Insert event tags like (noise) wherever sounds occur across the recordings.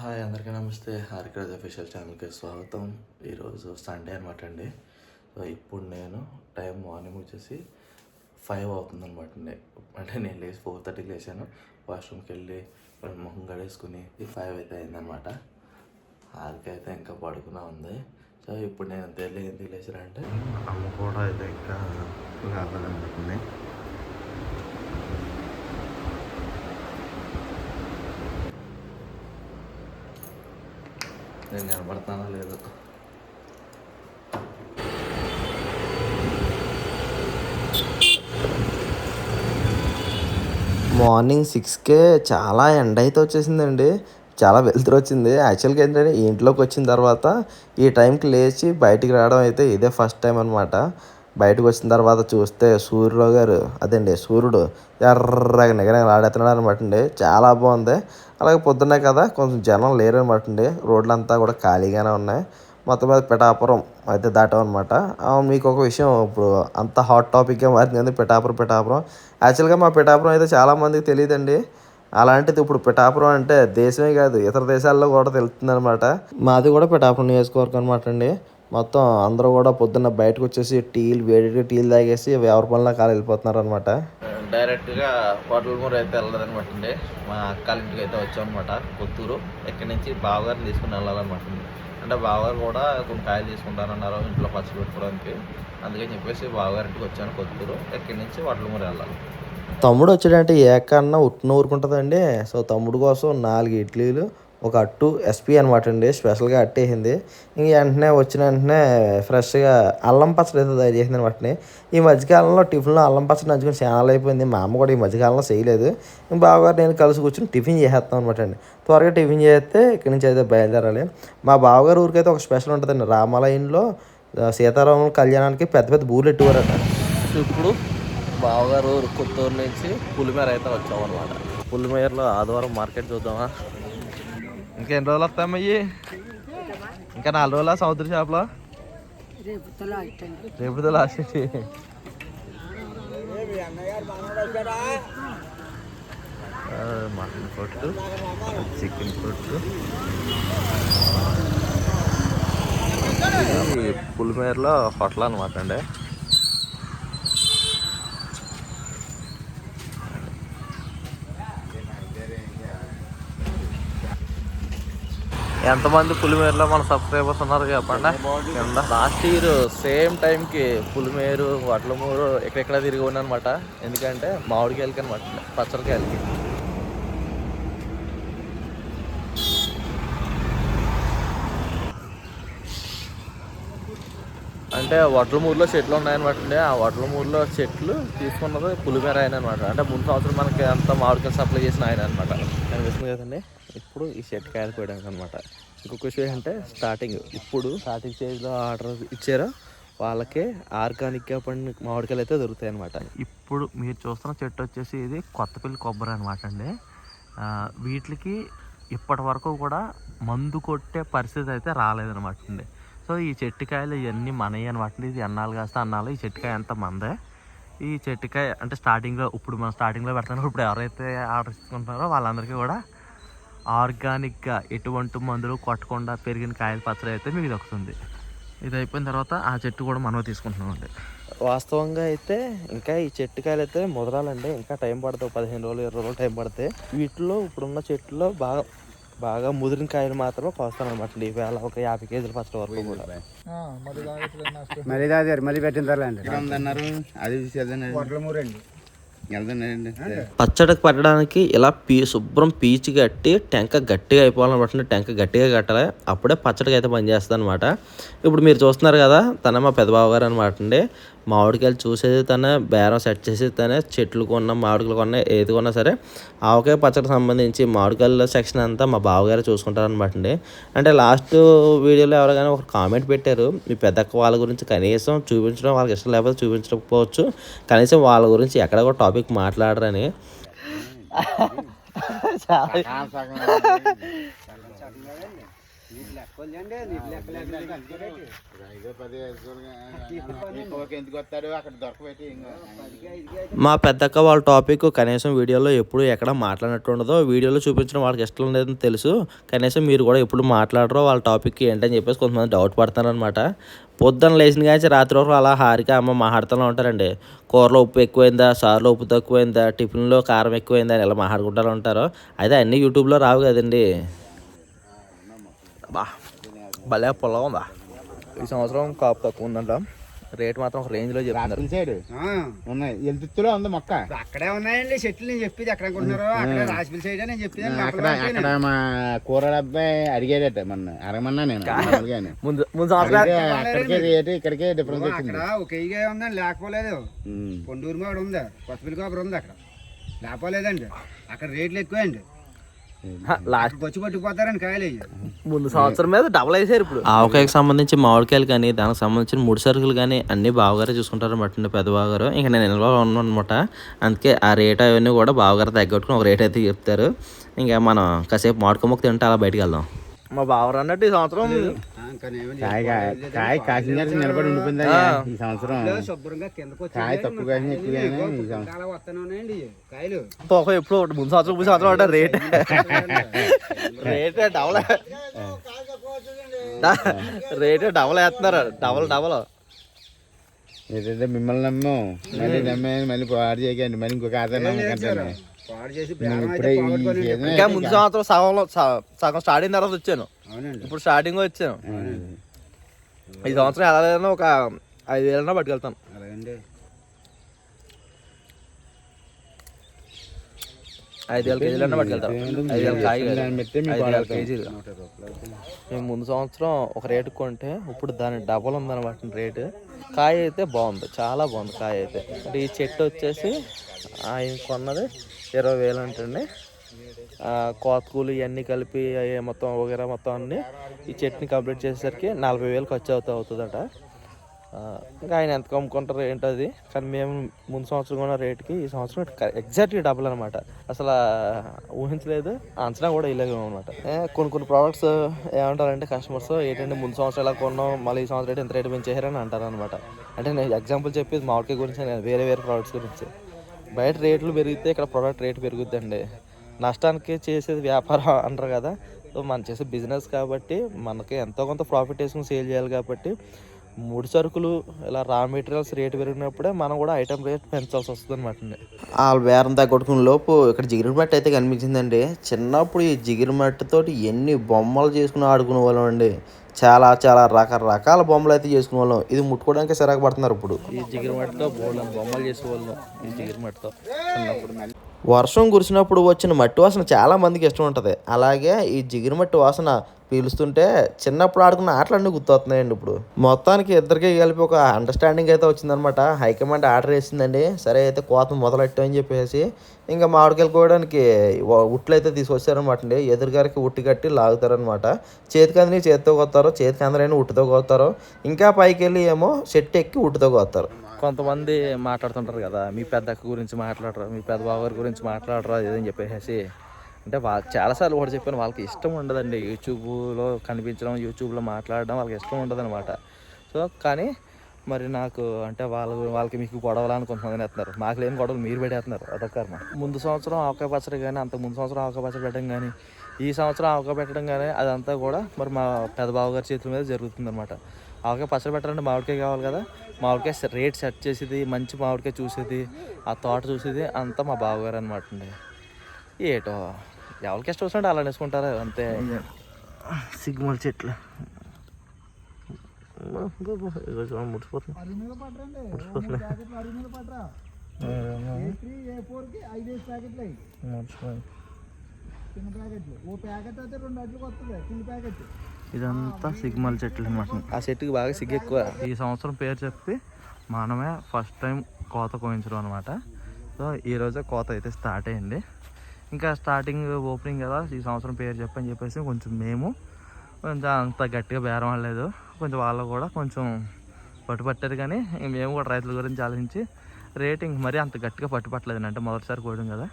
Hi అందరికీ నమస్తే. హరికరాజ్ official ఛానల్కి స్వాగతం. ఈరోజు సండే అనమాట అండి. సో ఇప్పుడు నేను టైం మార్నింగ్ వచ్చేసి ఫైవ్ అవుతుంది అనమాట అండి. అంటే నేను లేచి ఫోర్ థర్టీకి లేచాను. వాష్రూమ్కి వెళ్ళి ముఖం గడేసుకుని ఫైవ్ అయితే అయిందనమాట హారిక అయితే ఇంకా పడుకునే ఉంది. సో ఇప్పుడు నేను తెలియ ఎందుకు లేచానంటే అమ్మ కూడా అయితే ఇంకా కావాలనుకుంటుంది నేను కనబడతానో లేదు. మార్నింగ్ సిక్స్కే చాలా ఎండ అయితే వచ్చేసిందండి. చాలా వెలుతురు వచ్చింది. యాక్చువల్గా ఏంటంటే ఇంట్లోకి వచ్చిన తర్వాత ఈ టైంకి లేచి బయటికి రావడం అయితే ఇదే ఫస్ట్ టైం అనమాట బయటకు వచ్చిన తర్వాత చూస్తే సూర్యరావు గారు అదండి సూర్యుడు ఎర్రగా నిగనగా ఆడేస్తున్నాడు అనమాట అండి. చాలా బాగుంది. అలాగే పొద్దున్నే కదా కొంచెం జనం లేరు అనమాట అండి రోడ్లంతా కూడా ఖాళీగానే ఉన్నాయి. మొత్తం మీద పిఠాపురం అయితే దాటాం అనమాట మీకు ఒక విషయం ఇప్పుడు అంత హాట్ టాపిక్గా మారింది. అండి పిఠాపురం పిఠాపురం. యాక్చువల్గా మా పిఠాపురం అయితే చాలామందికి తెలియదండి. అలాంటిది ఇప్పుడు పిఠాపురం అంటే దేశమే కాదు ఇతర దేశాల్లో కూడా తెలుస్తుంది అనమాట మాది కూడా పిఠాపురం నియోజకవర్గం అనమాట అండి. మొత్తం అందరూ కూడా పొద్దున్న బయటకు వచ్చేసి టీలు వేడి టీలు తాగేసి ఎవరి పనుల కాలు వెళ్ళిపోతున్నారు అనమాట డైరెక్ట్గా హోటల్ మూర అయితే వెళ్ళదనమాట అండి. మా అక్కల ఇంటికి అయితే వచ్చామన్నమాట కొత్తూరు. ఇక్కడి నుంచి బావగారిని తీసుకుని వెళ్ళాలన్నమాట అంటే బావగారు కూడా కొన్ని కాయలు తీసుకుంటారన్నారు ఇంట్లో పచ్చి పెట్టుకోవడానికి. అందుకని చెప్పేసి బావగారింటికి వచ్చాను కొత్తూరు. ఇక్కడి నుంచి హోటల్ మూర వెళ్ళాలి. తమ్ముడు వచ్చాడంటే ఏకన్నా ఉట్టున ఊరుకుంటుందండి. సో తమ్ముడు కోసం నాలుగు ఇడ్లీలు ఒక అట్టు ఎస్పీ అనమాట అండి స్పెషల్గా అట్టేసింది. ఇంక వెంటనే వచ్చిన వెంటనే ఫ్రెష్గా అల్లం పచ్చడి అయితే తయారు చేసింది అనమాట ఈ మధ్యకాలంలో టిఫిన్లో అల్లం పచ్చడి నంచుకుని చాలా అయిపోయింది. మా అమ్మ కూడా ఈ మధ్యకాలంలో చేయలేదు. ఇంక బావగారు నేను కలిసి కూర్చొని టిఫిన్ చేసేస్తాం అనమాట అండి. త్వరగా టిఫిన్ చేస్తే ఇక్కడి నుంచి అయితే బయలుదేరాలి. మా బావగారు ఊరికైతే ఒక స్పెషల్ ఉంటుందండి రామాలయంలో ఆ, సీతారాముల కళ్యాణానికి పెద్ద పెద్ద బూర్లు ఎట్టువారట ఇప్పుడు బావగారు కొత్తూరు నుంచి పులిమేర అయితే వచ్చామన్నమాట. పులిమేరలో ఆదివారం మార్కెట్ చూద్దామా? ఇంకెన్ని రోజులు వస్తామయ్యి ఇంకా నాలుగు రోజుల సముద్ర చేపలో? రేపు లాస్ట్ మటన్ కొట్టు చికెన్ కొట్టు పులిమేరలో హోటల్ అనమాట అండి. ఎంతమంది పులిమేరులో మన సబ్స్క్రైబర్స్ ఉన్నారు చెప్పండి. కింద. లాస్ట్ ఇయర్ సేమ్ టైంకి పులిమేరు వడ్లమూరు ఎక్కడెక్కడ తిరిగి ఉన్నానమాట. ఎందుకంటే మామిడికాయలకి అనమాట పచ్చడికాయలకి. అంటే వడ్లమూరులో చెట్లు ఉన్నాయన్నమాట అండి ఆ వడ్లమూరులో చెట్లు తీసుకున్నది పులిమేర ఆయన అనమాట అంటే ముందు సంవత్సరం మనకి అంత మామిడికాయలు సప్లై చేసిన ఆయన అనమాట కనిపిస్తుంది కదండి? ఇప్పుడు ఈ చెట్టు కాయలు పోయడానికి అనమాట ఇంకొక విషయం అంటే స్టార్టింగ్ ఇప్పుడు స్టార్టింగ్ స్టేజ్లో ఆర్డర్ ఇచ్చారో వాళ్ళకే ఆర్గానిక్గా పండిన మామిడికాయలు అయితే దొరుకుతాయి అనమాట ఇప్పుడు మీరు చూస్తున్న చెట్టు వచ్చేసి ఇది కొత్తపల్లి కొబ్బరి అనమాట అండి వీటికి ఇప్పటి వరకు కూడా మందు కొట్టే పరిస్థితి అయితే రాలేదన్నమాట అండి సో ఈ చెట్టుకాయలు ఇవన్నీ మనవి అనమాట ఇది అన్నాలు కాస్త అన్నాలు ఈ చెట్టుకాయ అంత మందే? ఈ చెట్టుకాయ అంటే స్టార్టింగ్లో ఇప్పుడు మనం స్టార్టింగ్లో పెడుతున్నారో ఇప్పుడు ఎవరైతే ఆర్డర్ ఇచ్చుకుంటున్నారో వాళ్ళందరికీ కూడా ఆర్గానిక్గా ఎటువంటి మందులు కొట్టకుండా పెరిగిన కాయల పచ్చడి అయితే మీకు దొరుకుతుంది ఇది అయిపోయిన తర్వాత ఆ చెట్టు కూడా మనం తీసుకుంటున్నామండి వాస్తవంగా అయితే ఇంకా ఈ చెట్టుకాయలు అయితే ముదరాలండి. ఇంకా టైం పడుతుంది పదిహేను రోజులు ఇరవై రోజులు టైం పడితే వీటిలో ఇప్పుడున్న చెట్టులో బాగా బాగా ముదిరిన కాయలు మాత్రమే కోస్తాను అనమాట ఈవేళ ఒక యాభై కేజీల పచ్చడి వరకు కూడా. మళ్ళీ తాగారు మళ్ళీ పెట్టిన తర్వాత అన్నారు. అది పచ్చడికి పట్టడానికి ఇలా పీ శుభ్రం పీచు కట్టి టెంక గట్టిగా అయిపోవాలన్నమాట. టెంక గట్టిగా కట్టాలి. అప్పుడే పచ్చడికి అయితే పనిచేస్తుంది అనమాట ఇప్పుడు మీరు చూస్తున్నారు కదా తన మా పెద్దబాబు గారు అనమాట అండి. మామిడికాయలు చూసేది తనే బేరం సెట్ చేసి తనే చెట్లు కొన్న మామిడికాయలు కొన్న ఏది కొన్నా సరే ఆవకాయ పచ్చడికి సంబంధించి మామిడికాయల సెక్షన్ అంతా మా బావగారు చూసుకుంటారు అనమాట అండి. అంటే లాస్ట్ వీడియోలో ఎవరికైనా ఒక కామెంట్ పెట్టారు మీ పెద్దక్క వాళ్ళ గురించి కనీసం చూపించడం వాళ్ళకి ఇష్టం లేకపోతే చూపించకపోవచ్చు కనీసం వాళ్ళ గురించి ఎక్కడ కూడా టాపిక్ మాట్లాడరని. (laughs) ఎందుకు వస్తాడు? అక్కడ దొరకబెట్టి మా పెద్దక్క వాళ్ళ టాపిక్ కనీసం వీడియోలో ఎప్పుడు ఎక్కడ మాట్లాడినట్టు ఉండదో వీడియోలో చూపించడం వాళ్ళకి ఇష్టం లేదని తెలుసు. కనీసం మీరు కూడా ఎప్పుడు మాట్లాడరో వాళ్ళ టాపిక్ ఏంటని చెప్పేసి కొంతమంది డౌట్ పడతారనమాట పొద్దున్న లేచిన కానీ రాత్రి వరకు అలా హారిక అమ్మ మాట్లాడుతూనే ఉంటారండి. కూరలో ఉప్పు ఎక్కువైందా? సారులో ఉప్పు తక్కువైందా? టిఫిన్లో కారం ఎక్కువైందా? అని ఇలా మాట్లాడుకుంటూ ఉంటారు. అయితే అన్నీ యూట్యూబ్లో రావు కదండి. బా. భలే పొలం ఉందా? ఈ సంవత్సరం కాపు తక్కువ ఉందంట. రేట్ మాత్రం ఒక రేంజ్లో చెప్తున్నారు. రాత్రి సైడ్? ఉన్నాయి. ఎల్తుత్తులో ఉంది మొక్క. అక్కడే ఉన్నాయండి. చెట్లు నేను చెప్పేది ఎక్కడ అనుకుంటున్నారు అక్కడ రాజపల్లి సైడ్ నేను చెప్పేది అక్కడ అక్కడ మా కూరల అబ్బాయి అడిగేదట మొన్న. అడగమన్నా నేను. ముందు ముందు అక్కడికే రేటు ఇక్కడికే డిఫరెన్స్ అక్కడ ఒక ఇగా ఉందండి లేకపోలేదు. పొండూరు మా ఉంది? కొత్తపల్లి కాపురం ఉంది అక్కడ? లేకపోలేదండి. అక్కడ రేట్లు ఎక్కువ అండి లాస్ట్ ముందు సంవత్సరం మీద డబుల్ వేసారు ఇప్పుడు. ఆవకాయకి సంబంధించి మామిడికాయలు కానీ దానికి సంబంధించిన ముడి సరుకులు కానీ అన్నీ బావగారే చూసుకుంటారు అనమాట పెద్ద బావగారు ఇంకా నేను నిల్వ ఉన్నాను అనమాట అందుకే ఆ రేట్ అవన్నీ కూడా బావగారు తగ్గట్టుకుని ఒక రేట్ అయితే చెప్తారు. ఇంకా మనం కాసేపు మామిడికొమ్మకు తింటే అలా బయటికి వెళ్దాం. మా బావరు అన్నట్టు ఈ సంవత్సరం కాయ కాయ- కాసిన నిలబడి ఉండిపోయింది ఈ సంవత్సరం. కాయ తక్కువ కాసిన ఎక్కువ తోక ఎప్పుడు ఒకటి ముందు సంవత్సరం ముందు సంవత్సరం అంటే rate. Rate double rate double వేస్తున్నారు. Double double. ఏంటంటే మిమ్మల్ని నమ్మాం మళ్ళీ నమ్మే మళ్ళీ పాడు చేయకండి. మళ్ళీ ఇంకొక ఆధార్ నమ్మకంటాను. ఇంకా ముందు సంవత్సరం సగంలో సగం స్టార్ట్ అయిన తర్వాత వచ్చాను. ఇప్పుడు స్టార్టింగ్ వచ్చాను. ఈ సంవత్సరం ఎలా లేదన్నా ఒక ఐదు వేలన్నా పట్టుకెళ్తాను. ఐదు వేల కేజీలన్నా పట్టుకెళ్తాను. ఐదు వేల. కేజీలు. మేము ముందు సంవత్సరం ఒక రేటు కొంటే ఇప్పుడు దాని డబల్ ఉందన్నమాట రేటు. కాయ అయితే బాగుంది. చాలా బాగుంది కాయ అయితే. అంటే ఈ చెట్టు వచ్చేసి ఆయన కొన్నది ఇరవై వేలు అంటండి. కోతకూలు కోత కూలి ఇవన్నీ కలిపి అవి మొత్తం వగేరా మొత్తం అన్ని ఈ చెట్ని కంప్లీట్ చేసేసరికి నలభై వేలు ఖర్చు అవుతా అవుతుందట. ఇంకా ఆయన ఎంత కమ్ముకుంటారు ఏంటది కానీ మేము ముందు సంవత్సరం కొన్న రేటుకి ఈ సంవత్సరం ఎగ్జాక్ట్లీ డబుల్ అనమాట. అసలు ఊహించలేదు. అంచనా కూడా ఇలాగే అనమాట కొన్ని కొన్ని ప్రోడక్ట్స్ ఏమంటారంటే కస్టమర్స్ ఏంటంటే ముందు సంవత్సరం ఎలా కొన్నాం మళ్ళీ ఈ సంవత్సరం రేటు ఇంత రేటు పెంచేసారని అంటారు అనమాట అంటే నేను ఎగ్జాంపుల్ చెప్పేది మామిడికాయ గురించి నేను వేరే వేరే ప్రోడక్ట్స్ గురించి. బయట రేట్లు పెరిగితే ఇక్కడ ప్రోడక్ట్ రేటు పెరుగుద్దండి. నష్టానికి చేసేది వ్యాపారం అంటారు కదా. సో మనం చేసే బిజినెస్ కాబట్టి మనకి ఎంతో కొంత ప్రాఫిట్ వేసుకుని సేల్ చేయాలి కాబట్టి ముడి సరుకులు ఇలా రా మెటీరియల్స్ రేటు పెరిగినప్పుడే మనం కూడా ఐటమ్ రేట్ పెంచాల్సి వస్తుంది అనమాట వాళ్ళ బేరం తగ్గొట్టుకున్న లోపు ఇక్కడ జిగిరి మట్టి అయితే కనిపించిందండి. చిన్నప్పుడు ఈ జిగిరి మట్టితోటి ఎన్ని బొమ్మలు చేసుకుని ఆడుకునే వాళ్ళం అండి. చాలా చాలా రకరకాల బొమ్మలు అయితే చేసుకునే వాళ్ళం ఇది ముట్టుకోవడానికి సిరాకు పడుతున్నారు ఇప్పుడు. ఈ బొమ్మలు చేసేవాళ్ళం. వర్షం కురిసినప్పుడు వచ్చిన మట్టి వాసన చాలా మందికి ఇష్టం ఉంటుంది. అలాగే ఈ జిగిరి మట్టి వాసన పీలుస్తుంటే చిన్నప్పుడు ఆడుకున్న ఆటలన్నీ గుర్తొస్తున్నాయండి ఇప్పుడు. మొత్తానికి ఇద్దరికి కలిపి ఒక అండర్స్టాండింగ్ అయితే వచ్చిందనమాట. హైకమాండ్ ఆర్డర్ వేసిందండి. సరే అయితే కోత మొదలెట్టామని చెప్పేసి ఇంకా మామిడికాయలు కోయడానికి ఉట్లు అయితే తీసుకొచ్చారనమాట అండి ఎదురుగారికి ఉట్టి కట్టి లాగుతారనమాట. చేతికి అందని చేతితో కొత్తారు చేతికి అందరైనా ఉట్టుతో కొత్తారు ఇంకా పైకి వెళ్ళి ఏమో చెట్టు ఎక్కి ఉట్టుతో కొత్తారు. కొంతమంది మాట్లాడుతుంటారు కదా మీ పెద్ద అక్క గురించి మాట్లాడరు మీ పెద్ద బావగారి గురించి మాట్లాడరు ఏదని చెప్పేసి. అంటే వాళ్ళు చాలాసార్లు కూడా చెప్పాను వాళ్ళకి ఇష్టం ఉండదండి యూట్యూబ్లో కనిపించడం యూట్యూబ్లో మాట్లాడడం వాళ్ళకి ఇష్టం ఉండదు అనమాట సో కానీ మరి నాకు అంటే వాళ్ళు వాళ్ళకి మీకు గొడవలని కొంతమంది వేస్తున్నారు మాకు లేని గొడవలు మీరు పెట్టేస్తున్నారు. అదొక కర్మ. ముందు సంవత్సరం ఆవకాయ పచ్చడి కానీ అంత ముందు సంవత్సరం ఆవకాయ పచ్చడి పెట్టడం కానీ ఈ సంవత్సరం ఆవకాయ పెట్టడం కానీ అదంతా కూడా మరి మా పెద్ద బావగారి చేతుల మీద జరుగుతుంది అనమాట ఆవకాయ పచ్చడి పెట్టాలంటే మామిడికాయ కావాలి కదా. మామిడికాయ రేట్ సెట్ చేసేది మంచి మామిడికాయ చూసేది ఆ తోట చూసేది అంతా మా బావగారు అనమాట అండి. ఏటో ఎవరికి ఇష్టం వచ్చినట్టు అలా వేసుకుంటారు అంతే. సిగ్మల్ చెట్లు. ఇదంతా సిగ్మల్ చెట్లు అనమాట ఆ చెట్టుకి బాగా సిగ్గు ఎక్కువ. ఈ సంవత్సరం పేరు చెప్పి మనమే ఫస్ట్ టైం కోత కోయించడం అనమాట సో ఈరోజే కోత అయితే స్టార్ట్ అయింది. ఇంకా స్టార్టింగ్ ఓపెనింగ్ కదా ఈ సంవత్సరం పేరు చెప్పని చెప్పేసి కొంచెం మేము కొంచెం అంత గట్టిగా బేరం ఆడలేదు కొంచెం వాళ్ళు కూడా కొంచెం పట్టుపట్టారు కానీ మేము కూడా రైతుల గురించి ఆలోచించి రేటింగ్ మరీ అంత గట్టిగా పట్టుపట్టలేదు అంటే మొదటిసారి కోయడం కదా.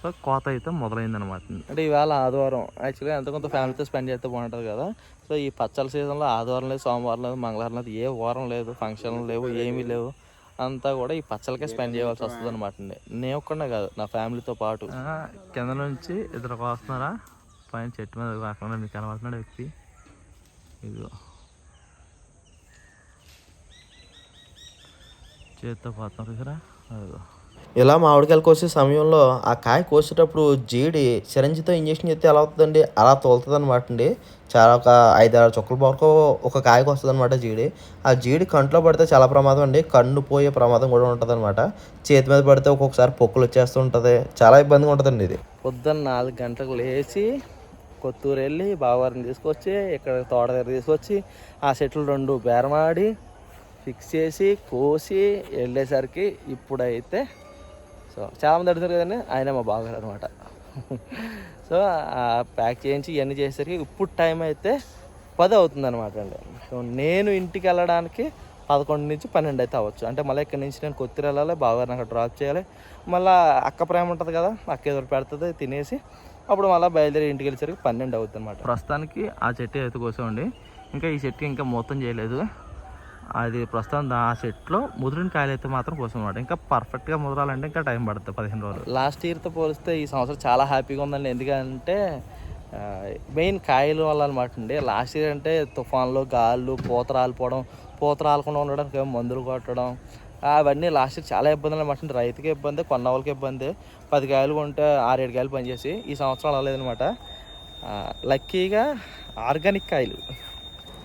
సో కోత అయితే మొదలైందనమాట అంటే ఈవేళ ఆదివారం యాక్చువల్గా ఎంత కొంత ఫ్యామిలీతో స్పెండ్ చేస్తే బాగుంటుంది కదా. సో ఈ పచ్చల సీజన్లో ఆదివారం లేదు సోమవారం లేదు మంగళవారం లేదు ఏ వారం లేదు ఫంక్షన్లు లేవు ఏమీ లేవు. అంతా కూడా ఈ పచ్చలకే స్పెండ్ చేయవలసి వస్తుంది అనమాట అండి. నేను ఒక్కడే కాదు నా ఫ్యామిలీతో పాటు. కింద నుంచి ఇద్దరు వస్తున్నారా? పైన చెట్టు మీద కాకుండా మీకు కనబడుతున్నాడు వ్యక్తి? ఇదిగో. చేత్తో పోతున్నారు కదా అదిగో. ఇలా మామిడికాయలు కోసే సమయంలో ఆ కాయ కోసేటప్పుడు జీడి చిరంజితో ఇంజక్షన్ చేస్తే ఎలా అవుతుందండి అలా తోలుతుంది అనమాట అండి. చాలా ఒక ఐదారు చుక్కల వరకు ఒక కాయకు వస్తుంది అనమాట జీడి. ఆ జీడి కంట్లో పడితే చాలా ప్రమాదం అండి. కన్ను పోయే ప్రమాదం కూడా ఉంటుంది అనమాట చేతి మీద పడితే ఒక్కొక్కసారి పొక్కులు వచ్చేస్తూ ఉంటుంది. చాలా ఇబ్బందిగా ఉంటుందండి ఇది. పొద్దున్న నాలుగు గంటలకు లేచి కొత్తూరు వెళ్ళి బావగారిని తీసుకొచ్చి ఇక్కడ తోట దగ్గర తీసుకొచ్చి ఆ చెట్లు రెండు బేరమాడి ఫిక్స్ చేసి కోసి వెళ్ళేసరికి ఇప్పుడైతే సో చాలామంది అడుగుతారు కదండి ఆయన మా బావగారు అనమాట. సో ఆ ప్యాక్ చేయించి ఇవన్నీ చేసేసరికి ఇప్పుడు టైం అయితే పది అవుతుంది అనమాట అండి. సో నేను ఇంటికి వెళ్ళడానికి పదకొండు నుంచి పన్నెండు అయితే అవ్వచ్చు. అంటే మళ్ళీ ఇక్కడ నుంచి నేను కొత్తిరి వెళ్ళాలి బావగారిని అక్కడ డ్రాప్ చేయాలి. మళ్ళీ అక్క ప్రేమ ఉంటుంది కదా అక్క ఎదురు పెడుతుంది తినేసి అప్పుడు మళ్ళీ బయలుదేరి ఇంటికి వెళ్ళేసరికి పన్నెండు అవుతుంది అనమాట ప్రస్తుతానికి ఆ చెట్టు అయితే కోసామండి. ఇంకా ఈ చెట్టు ఇంకా మొత్తం చేయలేదు. అది ప్రస్తుతం ఆ చెట్లో ముదిరిన కాయలు అయితే మాత్రం కోసం అనమాట ఇంకా పర్ఫెక్ట్గా ముదరాలంటే ఇంకా టైం పడుతుంది పదిహేను రోజులు. లాస్ట్ ఇయర్తో పోలిస్తే ఈ సంవత్సరం చాలా హ్యాపీగా ఉందండి. ఎందుకంటే మెయిన్ కాయలు వల్ల అనమాట అండి. లాస్ట్ ఇయర్ అంటే తుఫాన్లు గాళ్ళు పూత రాలిపోవడం పూత రాలకుండా ఉండడానికి ఏమో మందులు కొట్టడం అవన్నీ లాస్ట్ ఇయర్ చాలా ఇబ్బందులు అనమాట రైతుకి ఇబ్బంది కొన్న వాళ్ళకి ఇబ్బంది. పది కాయలు కొంటే ఆరేడు కాయలు పనిచేసి ఈ సంవత్సరం అలా లేదనమాట లక్కీగా ఆర్గానిక్ కాయలు.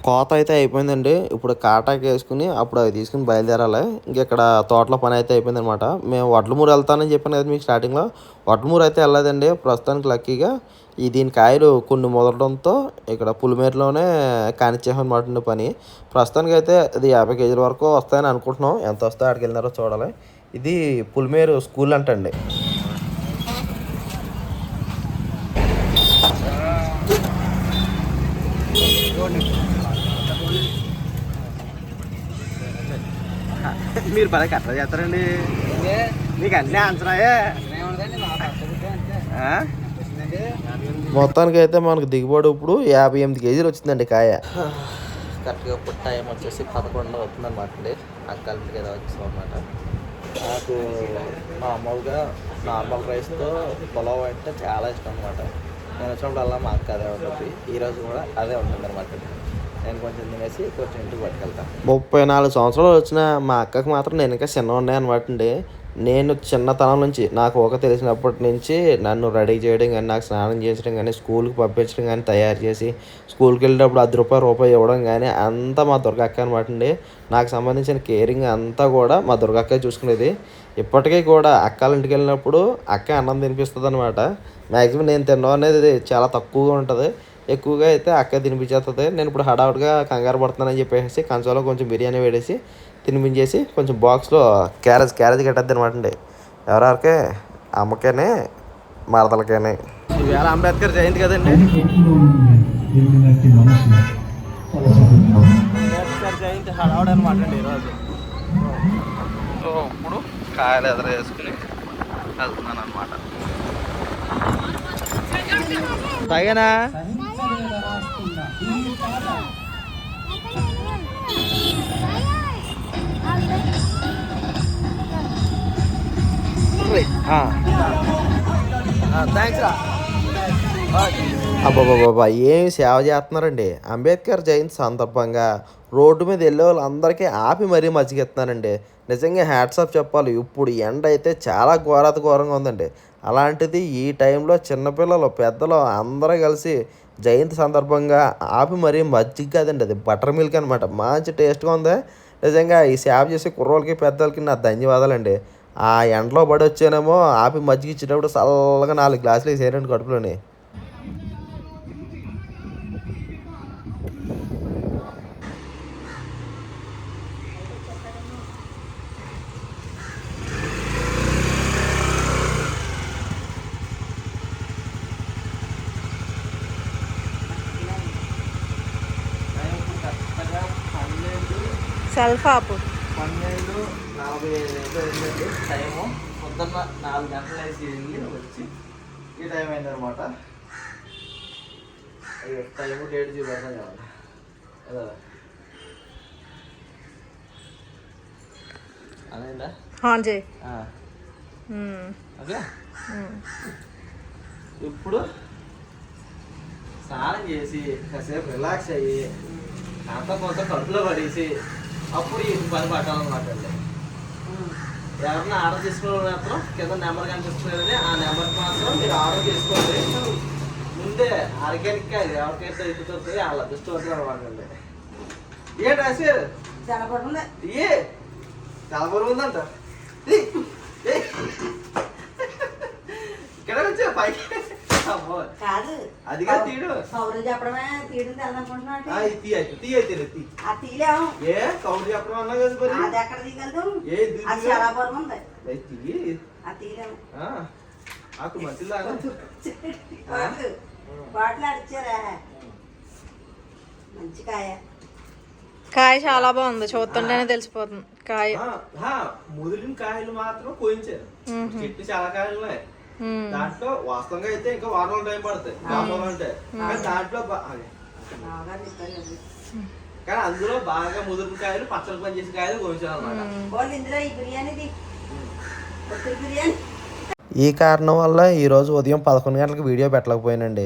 కోత అయితే అయిపోయిందండి. ఇప్పుడు కాటాకి వేసుకుని అప్పుడు అవి తీసుకుని బయలుదేరాలి. ఇంక ఇక్కడ తోటలో పని అయితే అయిపోయింది అనమాట మేము వడ్లమూరు వెళ్తానని చెప్పాను కదా మీకు స్టార్టింగ్లో వడ్లమూరు అయితే వెళ్ళలేదండి. ప్రస్తుతానికి లక్కీగా ఈ దీని కాయలు కొన్ని మొదలడంతో ఇక్కడ పులిమేరులోనే కానిచ్చేసాం అనమాట పని. ప్రస్తుతానికి అయితే ఇది యాభై కేజీల వరకు వస్తాయని అనుకుంటున్నాం. ఎంత వస్తాయో అక్కడికి వెళ్ళినారో చూడాలి. ఇది పులిమేరు స్కూల్ అంటండి. మీరు పదే కట్ట చేస్తారండి. మీకు అన్నీ ఆన్సరాయే మొత్తానికి అయితే మనకు దిగుబడి ఇప్పుడు యాభై ఎనిమిది కేజీలు వచ్చిందండి కాయ. కరెక్ట్గా ఇప్పుడు టైం వచ్చేసి పదకొండు అవుతుంది అనమాట అండి. అక్కల ఇంటికి ఏదో వచ్చాం అనమాట నాకు మామూలుగా నార్మల్ రైస్తో పులావ్ అంటే చాలా ఇష్టం అనమాట నేను వచ్చినప్పుడు అలా మా అక్క అదే ఉంటుంది. ఈరోజు కూడా అదే ఉంటుంది అనమాట నేను కొంచెం తినేసి కొంచెం ఇంటికి పట్టుకెళ్తాను. ముప్పై నాలుగు సంవత్సరాలు వచ్చిన మా అక్కకి మాత్రం నేను ఇంకా చిన్న ఉన్నాయి అనమాట అండి. నేను చిన్నతనం నుంచి నాకు ఒక తెలిసినప్పటి నుంచి నన్ను రెడీ చేయడం కానీ నాకు స్నానం చేసడం కానీ స్కూల్కి పంపించడం కానీ తయారు చేసి స్కూల్కి వెళ్ళేటప్పుడు అది రూపాయి రూపాయి ఇవ్వడం కానీ అంతా మా దుర్గక్క అనమాట అండి. నాకు సంబంధించిన కేరింగ్ అంతా కూడా మా దుర్గక్క చూసుకునేది. ఇప్పటికీ కూడా అక్కల ఇంటికి వెళ్ళినప్పుడు అక్క అన్నం తినిపిస్తుంది అనమాట మ్యాక్సిమం నేను తినడం అనేది చాలా తక్కువగా ఉంటుంది. ఎక్కువగా అయితే అక్క తినిపించేస్తుంది నేను ఇప్పుడు హడావుడిగా కంగారు పడుతున్నానని చెప్పేసి కంచంలో కొంచెం బిర్యానీ వేడేసి తినిపించేసి కొంచెం బాక్స్లో క్యారేజ్ క్యారేజ్ కట్టద్ది అనమాట అండి. ఎవరెవరికే అమ్మకేనే? మరదలకేనే? ఈవేళ అంబేద్కర్ జయంతి కదండి. అంబేద్కర్ జయంతి హడావుడు అనమాట అండి ఈరోజు. సో ఇప్పుడు కాయలు ఎదురు వేసుకుని వెళ్తున్నాను అనమాట తాగానా? థ్యాంక్స్ రా. అబ్బాబాబా ఏమి సేవ చేస్తున్నారండి? అంబేద్కర్ జయంతి సందర్భంగా రోడ్డు మీద వెళ్ళే వాళ్ళందరికీ ఆపి మరీ మజ్జిగెత్తున్నానండి నిజంగా హ్యాట్సాప్ చెప్పాలి. ఇప్పుడు ఎండ అయితే చాలా ఘోరాత ఘోరంగా ఉందండి. అలాంటిది ఈ టైంలో చిన్నపిల్లలు పెద్దలు అందరూ కలిసి జయంతి సందర్భంగా ఆపి మరీ మజ్జిగ కాదండి. అది బటర్ మిల్క్ అనమాట మంచి టేస్ట్గా ఉంది. నిజంగా ఈ సేవ చేసే కుర్రోళ్ళకి పెద్దలకి నా ధన్యవాదాలండి. ఆ ఎండలో పడి వచ్చానేమో ఆపి మజ్జిగ ఇచ్చేటప్పుడు చల్లగా నాలుగు గ్లాసులు వేసేయండి కడుపులోని. సెల్ఫ్ ఆపు. నలభై ఐదు అయితే టైము పొద్దున్న నాలుగు గంటలు వేసి వెళ్ళి వచ్చి ఈ టైం అయిందనమాట అయ్యో టైం డేట్ చూపెడతాం కదా కదా అదేందా? ఆన్ చేయి ఓకే ఇప్పుడు స్నానం చేసి కాసేపు రిలాక్స్ అయ్యి అంత కొంత కడుపులో పడేసి అప్పుడు ఈ పని పట్టాలన్నమాట అండి. ఎవరన్నా ఆర్డర్ చేసుకునే మాత్రం కింద నెంబర్ కనిపిస్తున్నారని ఆ నెంబర్కి మాత్రం మీరు ఆర్డర్ చేసుకోండి. ముందే ఆర్గానిక్ అది ఎవరికైతే ఇస్తుంది వాళ్ళ అదృష్టం అనమాట అండి ఏ రాసి ఏ? చాలా ఉందంట. ఇక్కడ వచ్చా పైకి కాదు. అది కాదు తీడు. కౌరులు చెప్పడమే తీయడం తెల్లనుకుంటున్నాడు తీ తీ అయితే తీ ఆ తీలేము. ఏ కౌంటర్ చెప్పడం అన్నా కదా మరి? అది ఎక్కడ తీయగలదు? ఏ అది చాలా బరువు ఉంది. తీ ఆ తీలేము ఆకు మంచిలాగా బాట్లు (laughs) అడిచారా మంచి కాయ. కాయ చాలా బాగుంది. చూస్తుంటేనే తెలిసిపోతుంది. కాయ. ఆ, ఆ, ముదిరిన కాయలు మాత్రం కోయించారు. చెట్టు చాలా కాయలు. దాంట్లో వాస్తవంగా అయితే ఇంకా వారం రోజులు టైం పడుతుంది. కాపాలంటే కానీ దాంట్లో బా- అదే. బాగా నిప్పలేదు కానీ అందులో బాగా ముదిరిన కాయలు పచ్చడి పని చేసిన కాయలు ఈ కారణం వల్ల ఈరోజు ఉదయం పదకొండు గంటలకు వీడియో పెట్టలేకపోయానండి.